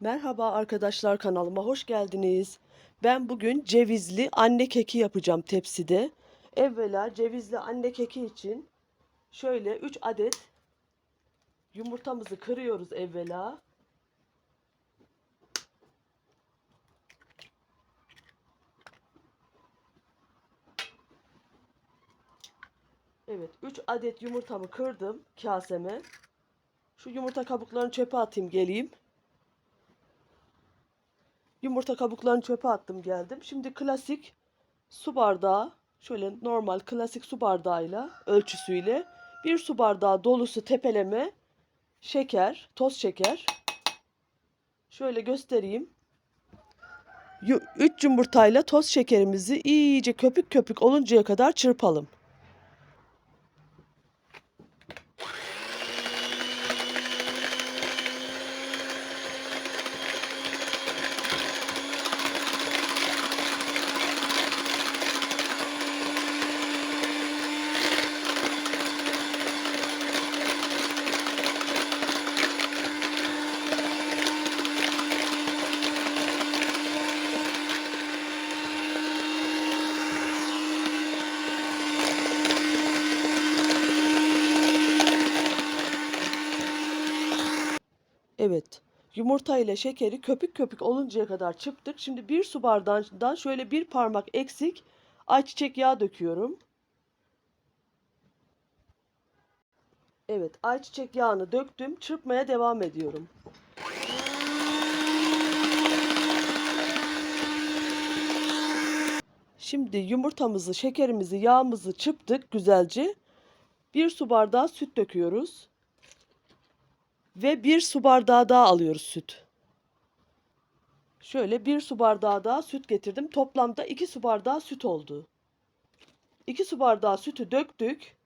Merhaba arkadaşlar kanalıma hoş geldiniz. Ben bugün cevizli anne keki yapacağım tepside. Evvela cevizli anne keki için şöyle 3 adet yumurtamızı kırıyoruz evvela. Evet 3 adet yumurtamı kırdım kaseme. Şu yumurta kabuklarını çöpe atayım geleyim. Yumurta kabuklarını çöpe attım geldim. Şimdi klasik su bardağı şöyle normal klasik su bardağıyla ölçüsüyle bir su bardağı dolusu tepeleme şeker, toz şeker. Şöyle göstereyim. 3 yumurtayla toz şekerimizi iyice köpük köpük oluncaya kadar çırpalım. Evet. Yumurta ile şekeri köpük köpük oluncaya kadar çırptık. Şimdi bir su bardağından şöyle bir parmak eksik ayçiçek yağı döküyorum. Evet, ayçiçek yağını döktüm. Çırpmaya devam ediyorum. Şimdi yumurtamızı, şekerimizi, yağımızı çırptık güzelce. Bir su bardağı süt döküyoruz. Ve bir su bardağı daha alıyoruz süt. Şöyle bir su bardağı daha süt getirdim. Toplamda iki su bardağı süt oldu. İki su bardağı sütü döktük.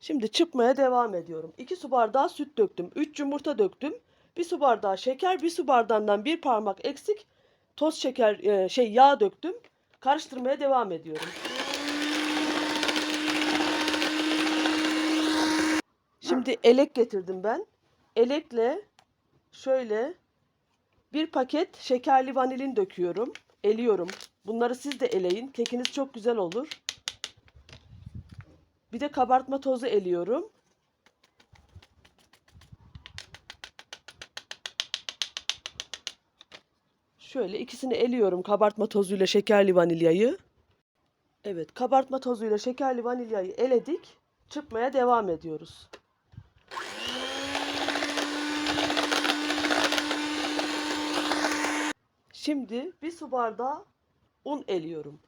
Şimdi çırpmaya devam ediyorum. 2 su bardağı süt döktüm. 3 yumurta döktüm. 1 su bardağı şeker, 1 su bardağından bir parmak eksik toz şeker e, şey yağ döktüm. Karıştırmaya devam ediyorum. Şimdi elek getirdim ben. Elekle şöyle bir paket şekerli vanilin döküyorum. Eliyorum. Bunları siz de eleyin. Kekiniz çok güzel olur. Bir de kabartma tozu eliyorum. Şöyle ikisini eliyorum kabartma tozuyla şekerli vanilyayı. Evet, kabartma tozuyla şekerli vanilyayı eledik. Çırpmaya devam ediyoruz. Şimdi bir su bardağı un eliyorum.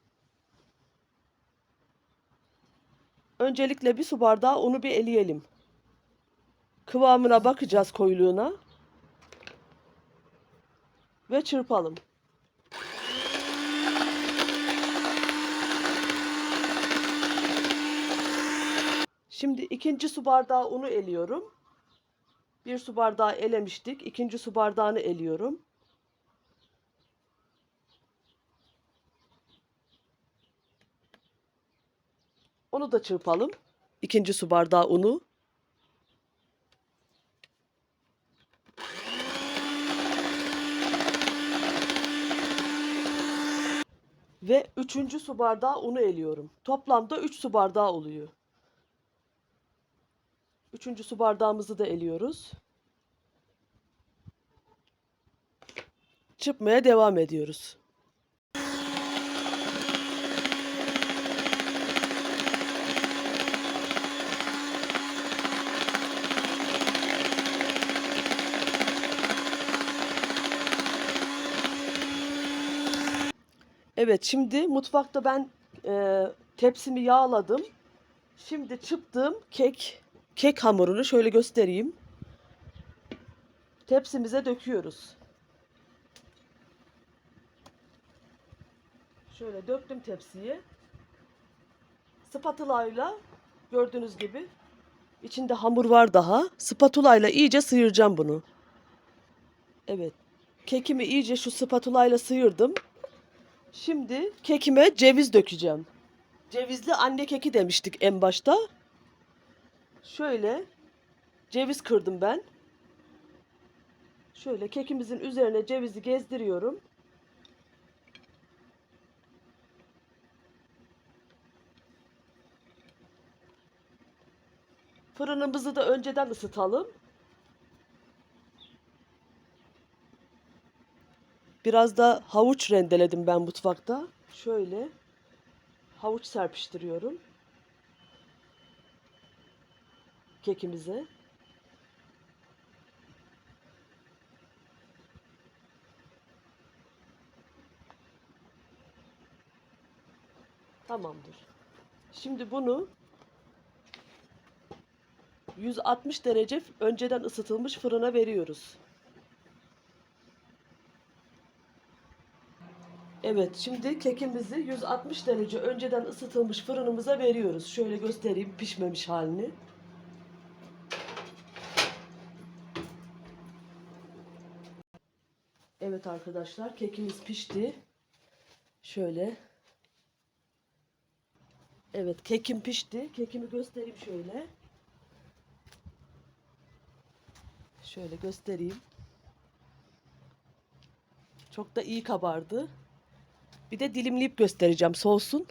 Öncelikle bir su bardağı unu bir eleyelim. Kıvamına bakacağız koyuluğuna. Ve çırpalım. Şimdi ikinci su bardağı unu eliyorum. Bir su bardağı elemiştik. İkinci su bardağını eliyorum. Onu da çırpalım. İkinci su bardağı unu. Ve üçüncü su bardağı unu eliyorum. Toplamda 3 su bardağı oluyor. Üçüncü su bardağımızı da eliyoruz. Çırpmaya devam ediyoruz. Evet şimdi mutfakta ben e, tepsimi yağladım. Şimdi çıktığım kek kek hamurunu şöyle göstereyim. Tepsimize döküyoruz. Şöyle döktüm tepsiye. Spatulayla gördüğünüz gibi içinde hamur var daha. Spatulayla iyice sıyıracağım bunu. Evet. Kekimi iyice şu spatulayla sıyırdım. Şimdi kekime ceviz dökeceğim. Cevizli anne keki demiştik en başta. Şöyle ceviz kırdım ben. Şöyle kekimizin üzerine cevizi gezdiriyorum. Fırınımızı da önceden ısıtalım. Biraz da havuç rendeledim ben mutfakta. Şöyle havuç serpiştiriyorum. Kekimize. Tamamdır. Şimdi bunu 160 derece önceden ısıtılmış fırına veriyoruz. Evet, şimdi kekimizi 160 derece önceden ısıtılmış fırınımıza veriyoruz. Şöyle göstereyim pişmemiş halini. Evet arkadaşlar, kekimiz pişti. Şöyle. Evet, kekim pişti. Kekimi göstereyim şöyle. Şöyle göstereyim. Çok da iyi kabardı. Bir de dilimleyip göstereceğim soğusun.